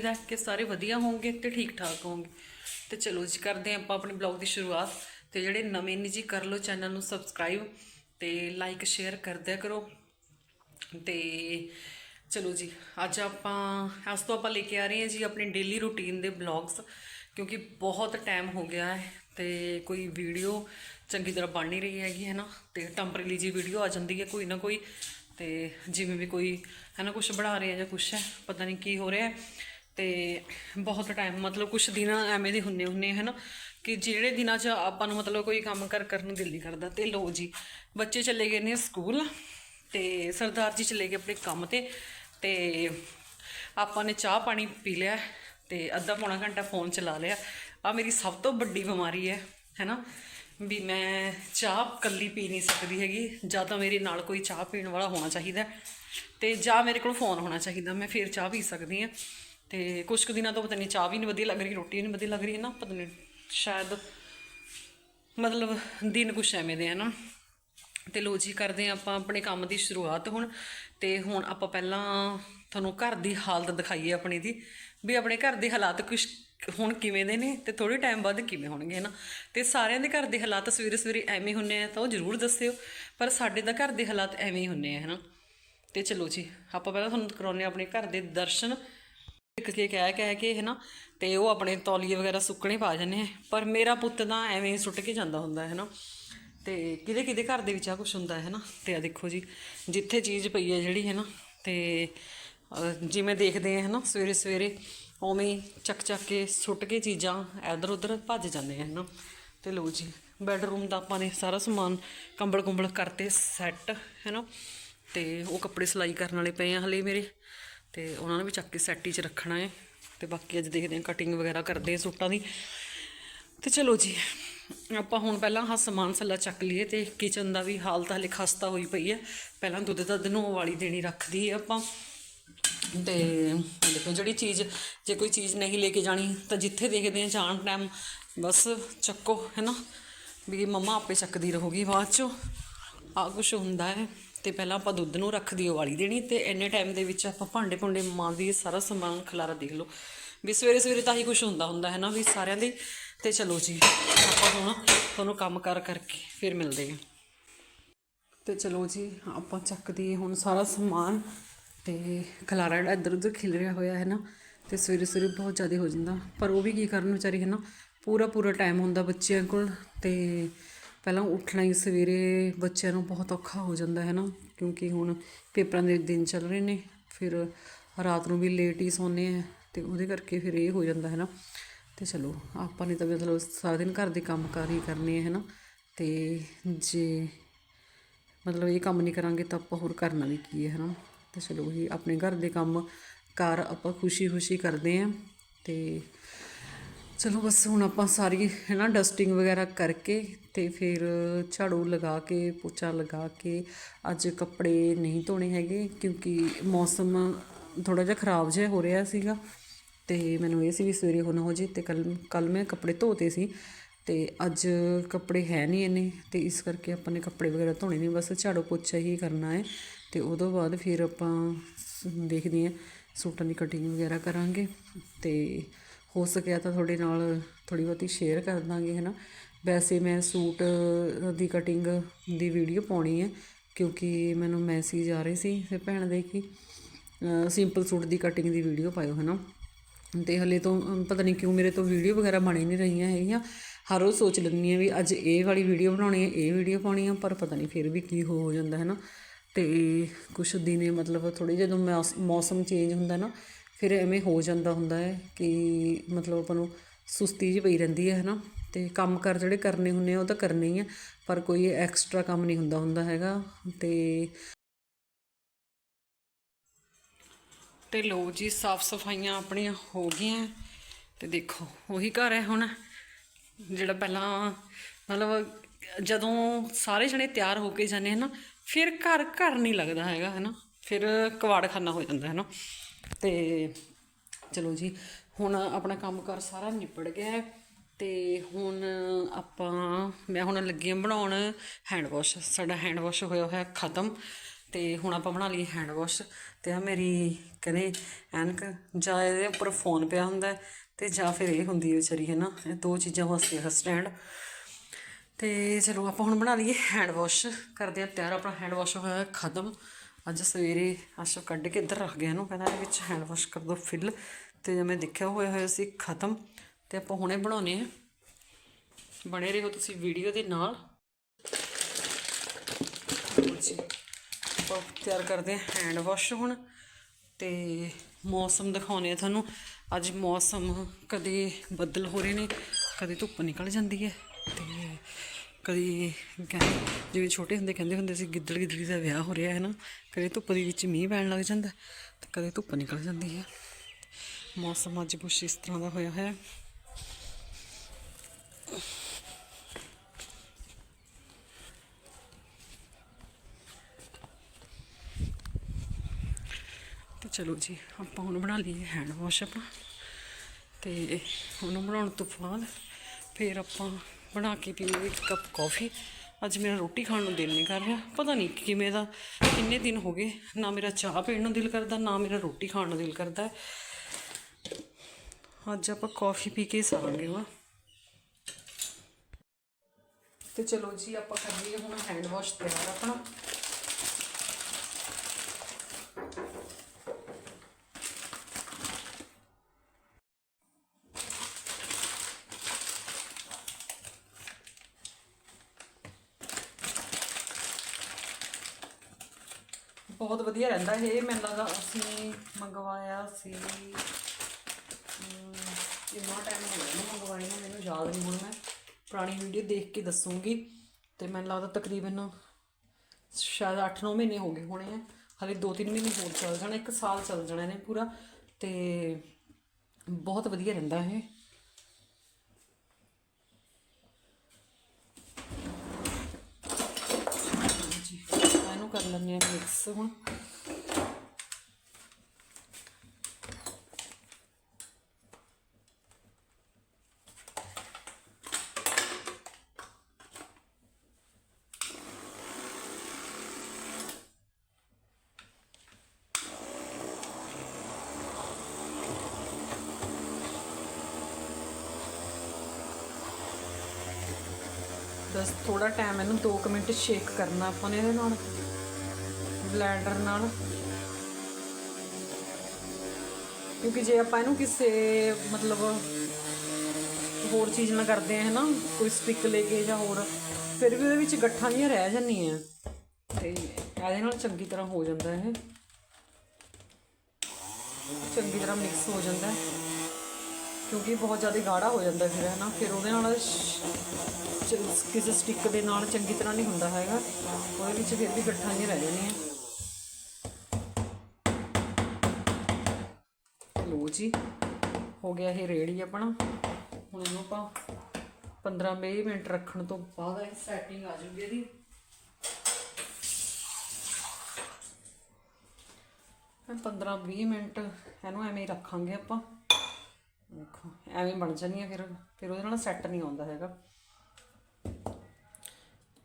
ਦਾ ਕਿ ਸਾਰੇ ਵਧੀਆ ਹੋਣਗੇ ਤੇ ਠੀਕ ਠਾਕ ਹੋਣਗੇ। ਤੇ ਚਲੋ ਜੀ, ਕਰਦੇ ਹਾਂ ਆਪਾਂ ਆਪਣੇ ਬਲੌਗ ਦੀ ਸ਼ੁਰੂਆਤ। ਤੇ ਜਿਹੜੇ ਨਵੇਂ ਨੇ ਜੀ, ਕਰ ਲਓ ਚੈਨਲ ਨੂੰ ਸਬਸਕ੍ਰਾਈਬ ਤੇ ਲਾਈਕ, ਸ਼ੇਅਰ ਕਰਦਿਆ ਕਰੋ। ਤੇ ਚਲੋ ਜੀ, ਅੱਜ ਆਪਾਂ, ਅੱਜ ਤੋਂ ਆਪਾਂ ਲੈ ਕੇ ਆ ਰਹੇ ਹਾਂ ਜੀ ਆਪਣੀ ਡੇਲੀ ਰੂਟੀਨ ਦੇ ਬਲੌਗਸ ਕਿਉਂਕਿ ਬਹੁਤ ਟਾਈਮ ਹੋ ਗਿਆ ਹੈ ਤੇ ਕੋਈ ਵੀਡੀਓ ਚੰਗੀ ਤਰ੍ਹਾਂ ਬਣ ਨਹੀਂ ਰਹੀ ਹੈਗੀ, ਹੈ ਨਾ? ਤੇ ਟੈਂਪਰੇਰੀ ਜੀ ਵੀਡੀਓ ਆ ਜਾਂਦੀ ਹੈ ਕੋਈ ਨਾ ਕੋਈ। ਤੇ ਜਿਵੇਂ ਵੀ ਕੋਈ, ਹੈ ਨਾ ਕੁਝ ਬਣਾ ਰਹੇ ਆ ਜਾਂ ਕੁਝ ਹੈ, ਪਤਾ ਨਹੀਂ ਕੀ ਹੋ ਰਿਹਾ ਹੈ। ਤੇ ਬਹੁਤ ਟਾਈਮ ਮਤਲਬ ਕੁਝ ਦਿਨ ਐਵੇਂ ਦੇ ਹੁੰਨੇ ਹੁੰਨੇ ਹੈ ਨਾ ਕਿ ਜਿਹੜੇ ਦਿਨਾਂ 'ਚ ਆਪਾਂ ਨੂੰ ਮਤਲਬ ਕੋਈ ਕੰਮ ਕਰ ਕਰਨ ਨੂੰ ਦਿਲ ਨਹੀਂ ਕਰਦਾ ਤੇ ਲੋ ਜੀ ਬੱਚੇ ਚਲੇ ਗਏ ਨੇ ਸਕੂਲ ਤੇ ਸਰਦਾਰ ਜੀ ਚਲੇ ਗਏ ਆਪਣੇ ਕੰਮ ਤੇ ਤੇ ਆਪਾਂ ਨੇ ਚਾਹ ਪਾਣੀ ਪੀ ਲਿਆ ਤੇ ਅੱਧਾ ਪੌਣਾ ਘੰਟਾ ਫੋਨ ਚਲਾ ਲਿਆ। ਆ ਮੇਰੀ ਸਭ ਤੋਂ ਵੱਡੀ ਬਿਮਾਰੀ ਹੈ ਹੈਨਾ? ਵੀ ਮੈਂ ਚਾਹ ਕੱਲੀ ਪੀ ਨਹੀਂ ਸਕਦੀ ਹੈਗੀ ਜਾਂ ਤਾਂ ਮੇਰੇ ਨਾਲ ਕੋਈ ਚਾਹ ਪੀਣ ਵਾਲਾ ਹੋਣਾ ਚਾਹੀਦਾ ਹੈ, ਤੇ ਜਾਂ ਮੇਰੇ ਕੋਲ ਫੋਨ ਹੋਣਾ ਚਾਹੀਦਾ ਮੈਂ ਫਿਰ ਚਾਹ ਪੀ ਸਕਦੀ ਹਾਂ। ਤੇ ਕੁਝ ਕੁ ਦਿਨਾਂ ਤੋਂ ਪਤਾ ਨਹੀਂ ਚਾਹ ਵੀ ਨਹੀਂ ਵਧੀਆ ਲੱਗ ਰਹੀ, ਰੋਟੀ ਵੀ ਨਹੀਂ ਵਧੀਆ ਲੱਗ ਰਹੀ, ਹੈ ਨਾ? ਪਤਾ ਨਹੀਂ ਸ਼ਾਇਦ ਮਤਲਬ ਦਿਨ ਕੁਛ ਐਵੇਂ ਦੇ, ਹੈ ਨਾ? ਤੇ ਲੋ ਜੀ, ਕਰਦੇ ਹਾਂ ਆਪਾਂ ਆਪਣੇ ਕੰਮ ਦੀ ਸ਼ੁਰੂਆਤ ਹੁਣ। ਤੇ ਹੁਣ ਆਪਾਂ ਪਹਿਲਾਂ ਤੁਹਾਨੂੰ ਘਰ ਦੀ ਹਾਲਤ ਦਿਖਾਈਏ ਆਪਣੀ ਦੀ, ਵੀ ਆਪਣੇ ਘਰ ਦੇ ਹਾਲਾਤ ਕੁਛ ਹੁਣ ਕਿਵੇਂ ਦੇ ਨੇ ਤੇ ਥੋੜੇ ਟਾਈਮ ਬਾਅਦ ਕਿਵੇਂ ਹੋਣਗੇ ਨਾ? ਤੇ ਸਾਰਿਆਂ ਦੇ ਘਰ ਦੇ ਹਾਲਾਤ ਸਵੇਰੇ ਸਵੇਰੇ ਐਵੇਂ ਹੁੰਨੇ ਆ ਤਾਂ ਉਹ ਜ਼ਰੂਰ ਦੱਸਿਓ, ਪਰ ਸਾਡੇ ਦਾ ਘਰ ਦੇ ਹਾਲਾਤ ਐਵੇਂ ਹੀ ਹੁੰਨੇ ਆ ਹਨਾ ਤੇ ਚਲੋ ਜੀ, ਆਪਾਂ ਪਹਿਲਾਂ ਤੁਹਾਨੂੰ ਕਰਾਉਨੇ ਆ ਆਪਣੇ ਘਰ ਦੇ ਦਰਸ਼ਨ। ਕੇ ਕਹਿ ਕਹਿ ਕੇ ਹੈ ਨਾ ਤੇ ਉਹ ਆਪਣੇ ਤੌਲੀਏ ਵਗੈਰਾ ਸੁੱਕਣੇ ਪਾ ਜਾਂਦੇ ਆ। ਪਰ ਮੇਰਾ ਪੁੱਤ ਤਾਂ ਐਵੇਂ ਸੁੱਟ ਕੇ ਜਾਂਦਾ ਹੁੰਦਾ ਹੈ ਨਾ ਤੇ ਕਿਹਦੇ ਕਿਹਦੇ ਘਰ ਦੇ ਵਿੱਚ ਆ ਕੁਝ ਹੁੰਦਾ ਹੈ ਨਾ ਤੇ ਆ ਦੇਖੋ ਜੀ, ਜਿੱਥੇ ਚੀਜ਼ ਪਈ ਹੈ ਜਿਹੜੀ ਹੈ ਨਾ ਤੇ ਜਿਵੇਂ ਦੇਖਦੇ ਆ ਹੈ ਨਾ ਸਵੇਰੇ ਸਵੇਰੇ, ਉਵੇਂ ਚੱਕ ਚੱਕ ਕੇ ਸੁੱਟ ਕੇ ਚੀਜ਼ਾਂ ਇੱਧਰ ਉੱਧਰ ਭੱਜ ਜਾਂਦੇ ਆ ਹੈ ਨਾ ਤੇ ਲੋ ਜੀ, ਬੈਡਰੂਮ ਦਾ ਆਪਾਂ ਨੇ ਸਾਰਾ ਸਮਾਨ ਕੰਬਲ ਕੁੰਬਲ ਕਰਤੇ, ਸੈੱਟ ਹੈ ਨਾ ਤੇ ਉਹ ਕੱਪੜੇ ਸਿਲਾਈ ਕਰਨ ਵਾਲੇ ਪਏ ਆ ਹਲੇ ਮੇਰੇ। ਤੇ ਉਹਨਾਂ ਨੂੰ ਵੀ ਚੱਕ ਕੇ ਸੈੱਟ 'ਚ ਰੱਖਣਾ ਹੈ ਤੇ ਬਾਕੀ ਅੱਜ ਦੇਖਦੇ ਹਾਂ ਕਟਿੰਗ ਵਗੈਰਾ ਕਰਦੇ ਆ ਸੂਟਾਂ ਦੀ। ਤੇ ਚਲੋ ਜੀ, ਆਪਾਂ ਹੁਣ ਪਹਿਲਾਂ ਹਾਂ ਸਮਾਨ ਸੱਲਾ ਚੱਕ ਲਈਏ ਤੇ ਕਿਚਨ ਦਾ ਵੀ ਹਾਲਤ ਹਲੇ ਖਸਤਾ ਹੋਈ ਪਈ ਹੈ। ਪਹਿਲਾਂ ਦੁੱਧ ਦਾ ਦਨੋ ਵਾਲੀ ਦੇਣੀ ਰੱਖਦੀ ਹੈ ਆਪਾਂ। ਤੇ ਦੇਖੋ ਜਿਹੜੀ ਚੀਜ਼, ਜੇ ਕੋਈ ਚੀਜ਼ ਨਹੀਂ ਲੈ ਕੇ ਜਾਣੀ ਤਾਂ ਜਿੱਥੇ ਦੇਖਦੇ ਆ ਜਾਣ ਟਾਈਮ ਬਸ ਚੱਕੋ ਹੈਨਾ ਵੀ ਮੰਮਾ ਆਪੇ ਚੱਕਦੀ ਰਹੂਗੀ ਬਾਅਦ ਚੋਂ। ਆ ਕੁਛ ਹੁੰਦਾ ਹੈ। ਤੇ ਪਹਿਲਾਂ ਆਪਾਂ ਦੁੱਧ ਨੂੰ ਰੱਖ ਦਿਓ ਵਾਲੀ ਦੇਣੀ ਤੇ ਇੰਨੇ ਟਾਈਮ ਦੇ ਵਿੱਚ ਆਪਾਂ ਭਾਂਡੇ ਭੁੰਡੇ ਮਾਂਜੀਏ ਸਾਰਾ ਸਮਾਨ ਖਲਾਰਾ ਦੇਖ ਲਓ। ਵੀ ਸਵੇਰੇ ਸਵੇਰੇ ਤਾਂ ਹੀ ਕੁਛ ਹੁੰਦਾ ਹੁੰਦਾ ਹੈ ਨਾ ਵੀ ਸਾਰਿਆਂ ਦੇ। ਤੇ ਚਲੋ ਜੀ, ਆਪਾਂ ਹੁਣ ਤੁਹਾਨੂੰ ਕੰਮ ਕਰ ਕਰਕੇ ਫਿਰ ਮਿਲਦੇ ਹਾਂ। ਤੇ ਚਲੋ ਜੀ, ਆਪਾਂ ਚੱਕਦੇ ਹੁਣ ਸਾਰਾ ਸਮਾਨ। ਤੇ ਖਲਾਰਾ ਜਿਹੜਾ ਇੱਧਰ ਉੱਧਰ ਖਿਲ ਰਿਹਾ ਹੋਇਆ ਹੈ ਨਾ, ਤੇ ਸਵੇਰੇ ਸਵੇਰੇ ਬਹੁਤ ਜ਼ਿਆਦਾ ਹੋ ਜਾਂਦਾ। ਪਰ ਉਹ ਵੀ ਕੀ ਕਰਨ ਵਿਚਾਰੀ ਹੈ ਨਾ, ਪੂਰਾ ਪੂਰਾ ਟਾਈਮ ਹੁੰਦਾ ਬੱਚਿਆਂ ਕੋਲ ਤੇ ਪਹਿਲਾਂ ਉੱਠਣਾ ਹੀ ਸਵੇਰੇ ਬੱਚਿਆਂ ਨੂੰ ਬਹੁਤ ਔਖਾ ਹੋ ਜਾਂਦਾ ਹੈ ਨਾ, ਕਿਉਂਕਿ ਹੁਣ ਪੇਪਰਾਂ ਦੇ ਦਿਨ ਚੱਲ ਰਹੇ ਨੇ, ਫਿਰ ਰਾਤ ਨੂੰ ਵੀ ਲੇਟ ਹੀ ਸੌਂਦੇ ਆ, ਤੇ ਉਹਦੇ ਕਰਕੇ ਫਿਰ ਇਹ ਹੋ ਜਾਂਦਾ ਹੈ ਨਾ। ਤੇ ਚਲੋ, ਆਪਾਂ ਨੇ ਤਾਂ ਮਤਲਬ ਸਾਰਾ ਦਿਨ ਘਰ ਦੇ ਕੰਮ ਕਾਰ ਹੀ ਕਰਨੇ ਹੈ ਨਾ। ਤੇ ਜੇ ਮਤਲਬ ਇਹ ਕੰਮ ਨਹੀਂ ਕਰਾਂਗੇ ਤਾਂ ਆਪਾਂ ਹੋਰ ਕਰਨਾ ਵੀ ਕੀ ਹੈ ਹਨਾ ਤੇ ਚਲੋ, ਇਹ ਆਪਣੇ ਘਰ ਦੇ ਕੰਮ ਕਾਰ ਆਪਾਂ ਖੁਸ਼ੀ-ਖੁਸ਼ੀ ਕਰਦੇ ਆਂ, ਤੇ ਚਲੋ ਬਸ ਹੁਣ ਆਪਾਂ ਸਾਰੀ ਹੈ ਨਾ ਡਸਟਿੰਗ ਵਗੈਰਾ ਕਰਕੇ ਤੇ ਫਿਰ ਝਾੜੂ ਲਗਾ ਕੇ, ਪੋਚਾ ਲਗਾ ਕੇ ਅੱਜ ਕੱਪੜੇ ਨਹੀਂ ਧੋਣੇ ਹੈਗੇ ਕਿਉਂਕਿ ਮੌਸਮ ਥੋੜਾ ਜਿਹਾ ਖਰਾਬ ਜਿਹਾ ਹੋ ਰਿਹਾ ਸੀਗਾ ਤੇ ਮੈਨੂੰ ਇਹ ਸੀ ਵੀ ਸਵੇਰੇ ਹੋਣਾ ਹੋ ਜੇ ਤੇ ਕੱਲ ਕੱਲ ਮੈਂ ਕੱਪੜੇ ਧੋਤੇ ਸੀ ਤੇ ਅੱਜ ਕੱਪੜੇ ਹੈ ਨਹੀਂ ਇੰਨੇ ਤੇ ਇਸ ਕਰਕੇ ਆਪਾਂ ਨੇ ਕੱਪੜੇ ਵਗੈਰਾ ਧੋਣੇ ਨਹੀਂ ਬਸ ਝਾੜੂ ਪੋਚਾ ਹੀ ਕਰਨਾ ਹੈ ਤੇ ਉਦੋਂ ਬਾਅਦ ਫਿਰ ਆਪਾਂ ਸ- ਦੇਖਦੇ ਹਾਂ ਸੂਟਾਂ ਦੀ ਕਟਿੰਗ ਵਗੈਰਾ ਕਰਾਂਗੇ ਤੇ ਹੋ ਸਕਿਆ ਤਾਂ ਤੁਹਾਡੇ ਨਾਲ ਥੋੜੀ ਬਹੁਤੀ ਸ਼ੇਅਰ ਕਰ ਦਾਂਗੇ ਹੈ ਨਾ ਵੈਸੇ ਮੈਂ ਸੂਟ ਦੀ ਕਟਿੰਗ ਦੀ ਵੀਡੀਓ ਪਾਉਣੀ ਹੈ, ਕਿਉਂਕਿ ਮੈਨੂੰ ਮੈਸੇਜ ਆ ਰਹੇ ਸੀ ਫਿਰ ਭੈਣ ਦੇ ਕਿ ਸਿੰਪਲ ਸੂਟ ਦੀ ਕਟਿੰਗ ਦੀ ਵੀਡੀਓ ਪਾਇਓ ਹੈ ਨਾ ਤੇ ਹਲੇ ਤੋਂ ਪਤਾ ਨਹੀਂ ਕਿਉਂ ਮੇਰੇ ਤੋਂ ਵੀਡੀਓ ਵਗੈਰਾ ਬਣ ਨਹੀਂ ਰਹੀਆਂ ਹੈਗੀਆਂ। ਹਰ ਰੋਜ਼ ਸੋਚ ਲੈਂਦੀ ਹਾਂ ਵੀ ਅੱਜ ਇਹ ਵਾਲੀ ਵੀਡੀਓ ਬਣਾਉਣੀ ਹੈ, ਇਹ ਵੀਡੀਓ ਪਾਉਣੀ ਹੈ ਪਰ ਪਤਾ ਨਹੀਂ ਫਿਰ ਵੀ ਕੀ ਹੋ ਜਾਂਦਾ ਹੈ ਨਾ ਤੇ ਕੁਛ ਦਿਨੇ ਮਤਲਬ ਥੋੜੀ ਜਦੋਂ ਮੌਸ- ਮੌਸਮ ਚੇਂਜ ਹੁੰਦਾ ਨਾ ਫਿਰ ਐਵੇਂ ਹੋ ਜਾਂਦਾ ਹੁੰਦਾ ਹੈ ਕਿ ਮਤਲਬ ਆਪਾਂ ਨੂੰ ਸੁਸਤੀ ਜਿਹੀ ਪਈ ਰਹਿੰਦੀ ਹੈ ਹੈ ਨਾ ਅਤੇ ਕੰਮ ਕਾਰ ਜਿਹੜੇ ਕਰਨੇ ਹੁੰਦੇ ਆ, ਉਹ ਤਾਂ ਕਰਨੇ ਹੀ ਆ, ਪਰ ਕੋਈ ਐਕਸਟਰਾ ਕੰਮ ਨਹੀਂ ਹੁੰਦਾ ਹੁੰਦਾ ਹੈਗਾ। ਤੇ ਤੇ ਲੋ ਜੀ ਸਾਫ਼ ਸਫਾਈਆਂ ਆਪਣੀਆਂ ਹੋ ਗਈਆਂ। ਤੇ ਦੇਖੋ, ਉਹੀ ਘਰ ਹੈ ਹੁਣ, ਜਿਹੜਾ ਪਹਿਲਾਂ ਮਤਲਬ ਜਦੋਂ ਸਾਰੇ ਜਣੇ ਤਿਆਰ ਹੋ ਕੇ ਜਾਂਦੇ ਹਨ ਨਾ, ਫਿਰ ਘਰ ਘਰ ਨਹੀਂ ਲੱਗਦਾ ਹੈਗਾ ਹੈ ਨਾ ਫਿਰ ਕਵਾੜਖਾਨਾ ਹੋ ਜਾਂਦਾ ਹੈ ਨਾ ਅਤੇ ਚਲੋ ਜੀ, ਹੁਣ ਆਪਣਾ ਕੰਮ ਕਾਰ ਸਾਰਾ ਨਿਬੜ ਗਿਆ ਅਤੇ ਹੁਣ ਆਪਾਂ, ਮੈਂ ਹੁਣ ਲੱਗੀ ਹਾਂ ਬਣਾਉਣ ਹੈਂਡ ਵਾਸ਼ ਸਾਡਾ ਹੈਂਡ ਵਾਸ਼ ਹੋਇਆ ਹੋਇਆ ਖਤਮ ਅਤੇ ਹੁਣ ਆਪਾਂ ਬਣਾ ਲਈ ਹੈਂਡ ਵਾਸ਼ ਤੇ ਆ ਮੇਰੀ ਕਹਿੰਦੇ ਐਨਕ, ਜਾਂ ਇਹਦੇ ਉੱਪਰ ਫੋਨ ਪਿਆ ਹੁੰਦਾ ਹੈ ਤੇ ਜਾਂ ਫਿਰ ਇਹ ਹੁੰਦੀ ਹੈ ਵਿਚਾਰੀ, ਹੈ ਨਾ? ਇਹ ਦੋ ਚੀਜ਼ਾਂ ਵਾਸਤੇ ਹੈ ਸਟੈਂਡ ਤੇ ਚਲੋ ਆਪਾਂ ਹੁਣ ਬਣਾ ਲਈਏ ਹੈਂਡ ਵਾਸ਼ ਕਰਦੇ ਆ ਤਿਆਰ, ਆਪਣਾ ਹੈਂਡ ਵਾਸ਼ ਹੋਇਆ ਖਤਮ। ਅੱਜ ਸਵੇਰੇ ਆਸ਼ੋ ਕੱਢ ਕੇ ਇੱਧਰ ਰੱਖ ਗਿਆ ਇਹਨੂੰ, ਕਹਿੰਦਾ ਇਹਦੇ ਵਿੱਚ ਹੈਂਡ ਵਾਸ਼ ਕਰ ਦੋ ਫਿਲ ਤੇ ਜਿਵੇਂ ਦੇਖਿਆ ਹੋਇਆ ਹੋਇਆ ਸੀ, ਖਤਮ। ਤੇ ਆਪਾਂ ਹੁਣੇ ਬਣਾਉਨੇ ਆ। ਬਣੇ ਰਹੋ ਤੁਸੀਂ ਵੀਡੀਓ ਦੇ ਨਾਲ। ਜੀ, ਆਪਾਂ ਤਿਆਰ ਕਰਦੇ ਹਾਂ ਹੈਂਡ ਵਾਸ਼ ਹੁਣ। ਤੇ ਮੌਸਮ ਦਿਖਾਉਣੇ ਆ ਤੁਹਾਨੂੰ। ਅੱਜ ਮੌਸਮ ਕਦੇ ਬੱਦਲ ਹੋ ਰਹੇ ਨੇ, ਕਦੇ ਧੁੱਪ ਨਿਕਲ ਜਾਂਦੀ ਹੈ। ਤੇ ਕਦੇ ਕਹਿੰਦੇ ਜਿਵੇਂ ਛੋਟੇ ਹੁੰਦੇ ਕਹਿੰਦੇ ਹੁੰਦੇ ਸੀ, ਗਿੱਦੜ ਗਿੱਦੜੀ ਦਾ ਵਿਆਹ ਹੋ ਰਿਹਾ ਹੈ ਨਾ, ਕਦੇ ਧੁੱਪ ਦੇ ਵਿੱਚ ਮੀਂਹ ਪੈਣ ਲੱਗ ਜਾਂਦਾ ਤੇ ਕਦੇ ਧੁੱਪ ਨਿਕਲ ਜਾਂਦੀ ਹੈ। ਮੌਸਮ ਅੱਜ ਕੁਛ ਇਸ ਤਰ੍ਹਾਂ ਦਾ ਹੋਇਆ ਹੋਇਆ ਤੇ ਚਲੋ ਜੀ, ਆਪਾਂ ਹੁਣ ਬਣਾ ਲਈਏ ਹੈਂਡ ਵਾਸ਼ ਆਪਾਂ। ਤੇ ਉਹਨੂੰ ਬਣਾਉਣ ਤੋਂ ਬਾਅਦ ਫਿਰ ਆਪਾਂ ਬਣਾ ਕੇ ਪੀਵਾਂਗੇ ਇੱਕ ਕੱਪ ਕਾਫੀ ਅੱਜ ਮੇਰਾ ਰੋਟੀ ਖਾਣ ਨੂੰ ਦਿਲ ਨਹੀਂ ਕਰ ਰਿਹਾ। ਪਤਾ ਨਹੀਂ ਕਿਵੇਂ ਦਾ। ਕਿੰਨੇ ਦਿਨ ਹੋ ਗਏ, ਨਾ ਮੇਰਾ ਚਾਹ ਪੀਣ ਨੂੰ ਦਿਲ ਕਰਦਾ, ਨਾ ਮੇਰਾ ਰੋਟੀ ਖਾਣ ਨੂੰ ਦਿਲ ਕਰਦਾ। ਅੱਜ ਆਪਾਂ ਕਾਫੀ ਪੀ ਕੇ ਹੀ ਸਾਰਾਂਗੇ ਵਾ। ਤੇ ਚਲੋ ਜੀ, ਆਪਾਂ ਕਰ ਲਈਏ ਹੁਣ ਹੈਂਡ ਵਾਸ਼ ਤਿਆਰ ਆਪਣਾ। ਬਹੁਤ ਵਧੀਆ ਰਹਿੰਦਾ ਇਹ। ਮੈਨੂੰ ਲੱਗਾ ਅਸੀਂ ਮੰਗਵਾਇਆ ਸੀ ਅਮ, ਕਿੰਨਾ ਟਾਈਮ ਹੋ ਗਿਆ ਨਾ ਮੰਗਵਾਏ ਨੂੰ ਮੈਨੂੰ ਯਾਦ ਨਹੀਂ ਹੁਣ ਮੈਂ। ਪੁਰਾਣੀ ਵੀਡੀਓ ਦੇਖ ਕੇ ਦੱਸੂਗੀ। ਤੇ ਮੈਨੂੰ ਲੱਗਦਾ ਤਕਰੀਬਨ ਸ਼ਾਇਦ 8-9 ਮਹੀਨੇ ਹੋ ਗਏ ਹੋਣੇ ਆ। ਹਲੇ 2-3 ਮਹੀਨੇ ਹੋਰ ਚੱਲ ਜਾਣਾ ਇੱਕ ਸਾਲ ਚੱਲ ਜਾਣਾ ਇਹਨੇ ਪੂਰਾ। ਤੇ ਬਹੁਤ ਵਧੀਆ ਰਹਿੰਦਾ ਇਹ ਜੀ ਇਹਨੂੰ ਕਰ ਲੈਂਦੇ ਆ ਮਿਕਸ ਹੁਣ ਬਸ ਥੋੜਾ ਟਾਈਮ ਇਹਨੂੰ 2 ਮਿੰਟ ਸ਼ੇਕ ਕਰਨਾ ਆਪਾਂ ਨੇ ਇਹਦੇ ਨਾਲ ਬਲੈਂਡਰ ਨਾਲ। ਕਿਉਂਕਿ ਜੇ ਆਪਾਂ ਇਹਨੂੰ ਕਿਸੇ, ਮਤਲਬ ਹੋਰ ਚੀਜ਼ ਨਾਲ ਕਰਦੇ ਆ ਹਨਾ, ਕੋਈ ਸਟਿਕ ਲੈ ਕੇ ਜਾਂ ਹੋਰ, ਫਿਰ ਵੀ ਉਹਦੇ ਵਿੱਚ ਗੱਠਾਂ ਜਿਹੀਆਂ ਰਹਿ ਜਾਂਦੀਆਂ। ਤੇ ਇਹਦੇ ਨਾਲ ਚੰਗੀ ਤਰ੍ਹਾਂ ਹੋ ਜਾਂਦਾ ਇਹ। ਚੰਗੀ ਤਰ੍ਹਾਂ ਮਿਕਸ ਹੋ ਜਾਂਦਾ ਕਿਉਂਕਿ ਬਹੁਤ ਜ਼ਿਆਦਾ ਗਾੜਾ ਹੋ ਜਾਂਦਾ ਫਿਰ ਹੈ ਨਾ ਫਿਰ ਉਹਦੇ ਨਾਲ ਕਿਸੇ ਸਟਿੱਕ ਦੇ ਨਾਲ ਚੰਗੀ ਤਰ੍ਹਾਂ ਨਹੀਂ ਹੁੰਦਾ ਹੈਗਾ। ਉਹਦੇ ਵਿੱਚ ਫਿਰ ਵੀ ਗੱਠਾਂ ਜਿਹੀਆਂ ਰਹਿ ਜਾਂਦੀਆਂ। ਜੀ ਹੋ ਗਿਆ ਇਹ ਰੇੜੀ ਆਪਣਾ। ਹੁਣ ਇਹਨੂੰ ਆਪਾਂ 15-20 ਮਿੰਟ ਰੱਖਣ ਤੋਂ ਬਾਅਦ ਇਹ ਸੈਟਿੰਗ ਆ ਜੂਗੀ ਇਹਦੀ। ਮੈਂ 15-20 ਮਿੰਟ ਇਹਨੂੰ ਐਵੇਂ ਹੀ ਰੱਖਾਂਗੇ ਆਪਾਂ। ਦੇਖੋ, ਐਵੇਂ ਬਣ ਜਾਂਦੀਆਂ ਫਿਰ ਫਿਰ ਉਹਦੇ ਨਾਲ ਸੈੱਟ ਨਹੀਂ ਆਉਂਦਾ ਹੈਗਾ।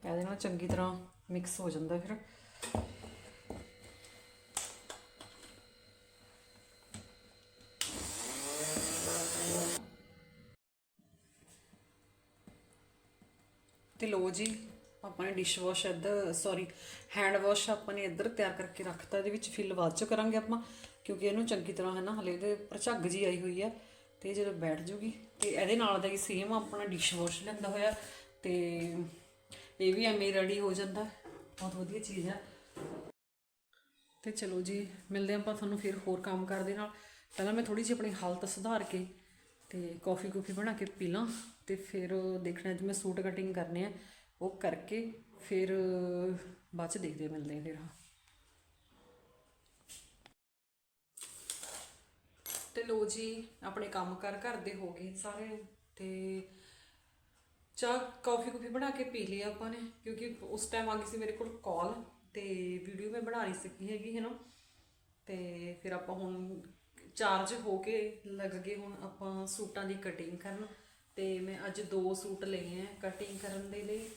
ਇਹਦੇ ਨਾਲ ਚੰਗੀ ਤਰ੍ਹਾਂ ਮਿਕਸ ਹੋ ਜਾਂਦਾ ਫਿਰ। ਲੋ ਜੀ, ਆਪਾਂ ਨੇ ਡਿਸ਼ ਵਾਸ਼ ਇੱਧਰ ਸੌਰੀ ਹੈਂਡ ਵਾਸ਼ ਆਪਾਂ ਨੇ ਇੱਧਰ ਤਿਆਰ ਕਰਕੇ ਰੱਖਤਾ, ਇਹਦੇ ਵਿੱਚ ਫਿਲ ਬਾਅਦ ਚ ਕਰਾਂਗੇ ਆਪਾਂ, ਕਿਉਂਕਿ ਇਹਨੂੰ ਚੰਗੀ ਤਰ੍ਹਾਂ ਹੈ ਨਾ ਹਲੇ ਇਹਦੇ ਪਰ ਝੱਗ ਜੀ ਆਈ ਹੋਈ ਹੈ ਤੇ ਜਦੋਂ ਬੈਠ ਜੂਗੀ, ਤੇ ਇਹਦੇ ਨਾਲ ਦਾ ਹੀ ਸੇਮ ਆਪਣਾ ਡਿਸ਼ ਵਾਸ਼ ਲੈਂਦਾ ਹੋਇਆ, ਤੇ ਇਹ ਵੀ ਐਵੇਂ ਰੈਡੀ ਹੋ ਜਾਂਦਾ, ਬਹੁਤ ਵਧੀਆ ਚੀਜ਼ ਹੈ ਤੇ ਚਲੋ ਜੀ, ਮਿਲਦੇ ਹਾਂ ਆਪਾਂ ਤੁਹਾਨੂੰ ਫਿਰ ਹੋਰ ਕੰਮ ਕਰਦੇ ਨਾਲ। ਪਹਿਲਾਂ ਮੈਂ ਥੋੜੀ ਜਿਹੀ ਆਪਣੀ ਹਾਲਤ ਸੁਧਾਰ ਕੇ ਤੇ ਕਾਫੀ ਕੂਫੀ ਬਣਾ ਕੇ ਪੀ ਲਾਂ ਤੇ ਫਿਰ ਦੇਖਣਾ ਜਿਵੇਂ ਸੂਟ ਕਟਿੰਗ ਕਰਨੇ ਆ, ਉਹ ਕਰਕੇ ਫਿਰ ਬਾਅਦ ਚ ਦੇਖਦੇ ਮਿਲਦੇ ਹਾਂ ਫਿਰ, ਹਾਂ। ਤੇ ਲੋ ਜੀ, ਆਪਣੇ ਕੰਮ ਕਰ ਘਰ ਦੇ ਹੋ ਗਏ ਸਾਰੇ ਤੇ ਚਾਹ ਕਾਫੀ ਕੂਫੀ ਬਣਾ ਕੇ ਪੀ ਲਈ ਆਪਾਂ ਨੇ, ਕਿਉਂਕਿ ਉਸ ਟਾਈਮ ਆ ਗਈ ਸੀ ਮੇਰੇ ਕੋਲ ਕਾਲ ਤੇ ਵੀਡੀਓ ਮੈਂ ਬਣਾ ਨਹੀਂ ਸਕੀ ਹੈਗੀ ਹੈ ਨਾ ਤੇ ਫਿਰ ਆਪਾਂ ਹੁਣ ਚਾਰਜ ਹੋ ਕੇ ਲੱਗ ਗਏ ਹੁਣ ਆਪਾਂ ਸੂਟਾਂ ਦੀ ਕਟਿੰਗ ਕਰਨ। ਤੇ ਮੈਂ ਅੱਜ ਦੋ ਸੂਟ ਲਏ ਆ ਕਟਿੰਗ ਕਰਨ ਦੇ ਲਈ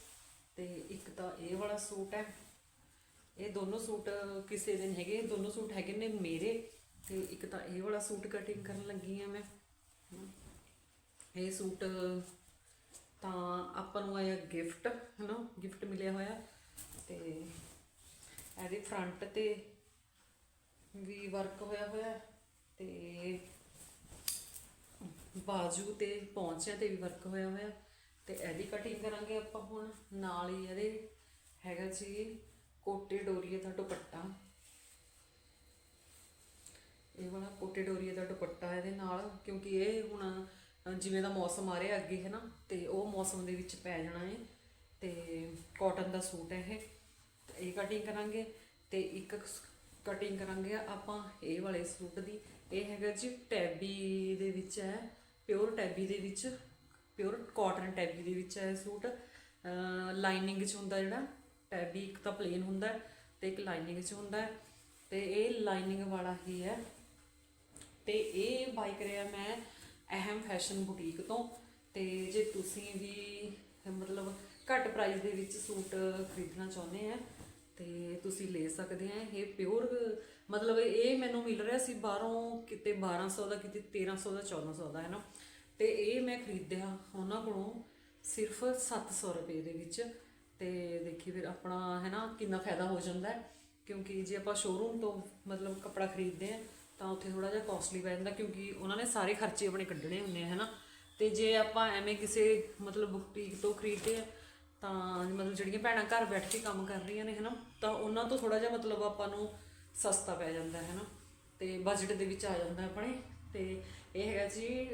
ਤੇ ਇੱਕ ਤਾਂ ਇਹ ਵਾਲਾ ਸੂਟ ਹੈ ਇਹ ਦੋਨੋਂ ਸੂਟ ਕਿਸੇ ਦਿਨ ਹੈਗੇ ਦੋਨੋਂ ਸੂਟ ਹੈਗੇ ਨੇ ਮੇਰੇ। ਤੇ ਇੱਕ ਤਾਂ ਇਹ ਵਾਲਾ ਸੂਟ ਕਟਿੰਗ ਕਰਨ ਲੱਗੀ ਆ ਮੈਂ। ਇਹ ਸੂਟ ਤਾਂ ਆਪਾਂ ਨੂੰ ਆਇਆ ਗਿਫਟ ਹਨਾ? ਗਿਫਟ ਮਿਲਿਆ ਹੋਇਆ। ਤੇ ਇਹਦੇ ਫਰੰਟ ਤੇ ਵੀ ਵਰਕ ਹੋਇਆ ਹੋਇਆ। ਤੇ ਬਾਜੂ ਤੇ ਪੌਂਚਿਆਂ ਤੇ ਵੀ ਵਰਕ ਹੋਇਆ ਹੋਇਆ ਤੇ ਇਹਦੀ ਕਟਿੰਗ ਕਰਾਂਗੇ ਆਪਾਂ ਹੁਣ। ਨਾਲ ਹੀ ਇਹਦੇ ਹੈਗਾ ਜੀ ਕੋਟੇ ਡੋਰੀਏ ਦਾ ਦੁਪੱਟਾ। ਇਹ ਵਾਲਾ ਕੋਟੇ ਡੋਰੀਏ ਦਾ ਦੁਪੱਟਾ ਇਹਦੇ ਨਾਲ, ਕਿਉਂਕਿ ਇਹ ਹੁਣ ਜਿਵੇਂ ਦਾ ਮੌਸਮ ਆ ਰਿਹਾ ਅੱਗੇ ਹੈ ਨਾ ਤੇ ਉਹ ਮੌਸਮ ਦੇ ਵਿੱਚ ਪੈ ਜਾਣਾ ਹੈ। ਤੇ ਕਾਟਨ ਦਾ ਸੂਟ ਹੈ ਇਹ। ਇਹ ਕਟਿੰਗ ਕਰਾਂਗੇ ਤੇ ਇੱਕ ਕਟਿੰਗ ਕਰਾਂਗੇ ਆਪਾਂ ਇਹ ਵਾਲੇ ਸੂਟ ਦੀ। ਇਹ ਹੈਗਾ ਜੀ ਟੈਬੀ ਦੇ ਵਿੱਚ ਹੈ, ਪਿਓਰ ਟੈਬੀ ਦੇ ਵਿੱਚ, ਪਿਓਰ ਕਾਟਨ ਟੈਬੀ ਦੇ ਵਿੱਚ ਹੈ ਸੂਟ। ਲਾਈਨਿੰਗ ਚ ਹੁੰਦਾ ਜਿਹੜਾ, ਟੈਬੀ ਇੱਕ ਤਾਂ ਪਲੇਨ ਹੁੰਦਾ ਹੈ ਤੇ ਇੱਕ ਲਾਈਨਿੰਗ ਚ ਹੁੰਦਾ ਹੈ। ਤੇ ਇਹ ਲਾਈਨਿੰਗ ਵਾਲਾ ਹੀ ਹੈ। ਤੇ ਇਹ ਬਾਈ ਕਰਿਆ ਮੈਂ ਅਹਿਮ ਫੈਸ਼ਨ ਬੁਟੀਕ ਤੋਂ। ਤੇ ਜੇ ਤੁਸੀਂ ਵੀ ਮਤਲਬ ਘੱਟ ਪ੍ਰਾਈਸ ਦੇ ਵਿੱਚ ਸੂਟ ਖਰੀਦਣਾ ਚਾਹੁੰਦੇ ਆ ਤੇ ਤੁਸੀਂ ਲੈ ਸਕਦੇ ਆ, ਇਹ ਪਿਓਰ ਮਤਲਬ ਇਹ ਮੈਨੂੰ ਮਿਲ ਰਿਹਾ ਸੀ ਬਾਹਰੋਂ ਕਿਤੇ 1200 ਦਾ, ਕਿਤੇ 1300 ਦਾ 1400 ਦਾ ਹੈ ਨਾ ਤੇ ਇਹ ਮੈਂ ਖਰੀਦਿਆ ਉਹਨਾਂ ਕੋਲੋਂ ਸਿਰਫ 700 ਰੁਪਏ ਦੇ ਵਿੱਚ। ਤੇ ਦੇਖੀ ਫਿਰ ਆਪਣਾ ਹੈ ਨਾ ਕਿੰਨਾ ਫਾਇਦਾ ਹੋ ਜਾਂਦਾ ਹੈ। ਕਿਉਂਕਿ ਜੇ ਆਪਾਂ ਸ਼ੋਰੂਮ ਤੋਂ ਮਤਲਬ ਕੱਪੜਾ ਖਰੀਦਦੇ ਆ, ਤਾਂ ਉੱਥੇ ਥੋੜਾ ਜਿਹਾ ਕਾਸਟਲੀ ਪੈ ਜਾਂਦਾ, ਕਿਉਂਕਿ ਉਹਨਾਂ ਨੇ ਸਾਰੇ ਖਰਚੇ ਆਪਣੇ ਕੱਢਣੇ ਹੁੰਦੇ ਆ, ਹੈਨਾ? ਤੇ ਜੇ ਆਪਾਂ ਐਵੇਂ ਕਿਸੇ ਮਤਲਬ ਬੁਟੀਕ ਤੋਂ ਖਰੀਦਦੇ ਆ ਤਾਂ ਮਤਲਬ ਜਿਹੜੀਆਂ ਭੈਣਾਂ ਘਰ ਬੈਠ ਕੇ ਕੰਮ ਕਰ ਰਹੀਆਂ ਨੇ, ਹੈਨਾ, ਤਾਂ ਉਹਨਾਂ ਤੋਂ ਥੋੜਾ ਜਿਹਾ ਮਤਲਬ ਆਪਾਂ ਨੂੰ ਸਸਤਾ ਪੈ ਜਾਂਦਾ ਹੈ ਨਾ ਤੇ ਬਜਟ ਦੇ ਵਿੱਚ ਆ ਜਾਂਦਾ ਆਪਣੇ, ਤੇ ਇਹ ਹੈਗਾ ਜੀ